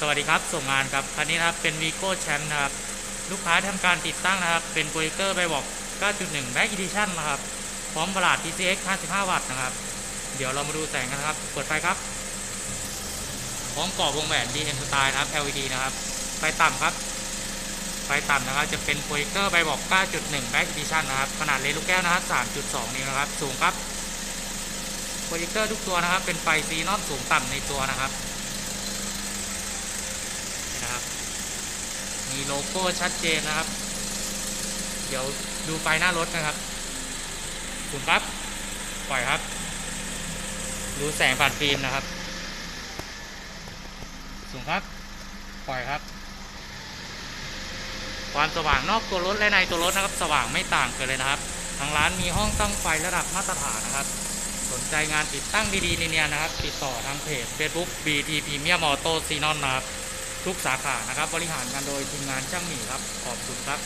สวัสดีครับ ส่งงานครับคันนี้นะครับเป็น Vigo Champ นะครับ ลูกค้าทำการติดตั้งนะครับ เป็นโปรเจคเตอร์ไปบอก 9.1 Back Edition นะครับ พร้อมประหลาด TCX 55 วัตต์นะครับ เดี๋ยวเรามาดูแสงกันนะครับ เปิดไฟครับ พร้อมกรอบวงแหวน DM Style นะครับ LED นะครับ ไฟต่ำครับ ไฟต่ำนะครับ จะเป็นโปรเจคเตอร์ไปบอก 9.1 Back Edition นะครับ ขนาดเลนลูกแก้วนะครับ 3.2 นิ้วนะครับ สูงครับ โปรเจคเตอร์ทุกตัวนะครับ เป็นไฟซีนอนสูงต่ำในตัวนะครับ นี่นะครับ มีโลโก้ชัดเจนนะครับ เดี๋ยวดูไฟหน้ารถนะครับสูงครับปล่อยครับ ดูแสงผ่านฟิล์มนะครับ สูงครับ ปล่อยครับ ความสว่างนอกตัวรถและในตัวรถนะครับ สว่างไม่ต่างกันเลยนะครับ ทางร้านมีห้องตั้งไฟระดับมาตรฐานนะครับ สนใจงานติดตั้งดีๆเนียนๆนะครับ ติดต่อทางเพจ Facebook BT Premium Auto Xenon นะครับ ทุกสาขานะครับ บริหารงานโดยทีมงานช่างหมีครับ ขอบคุณครับ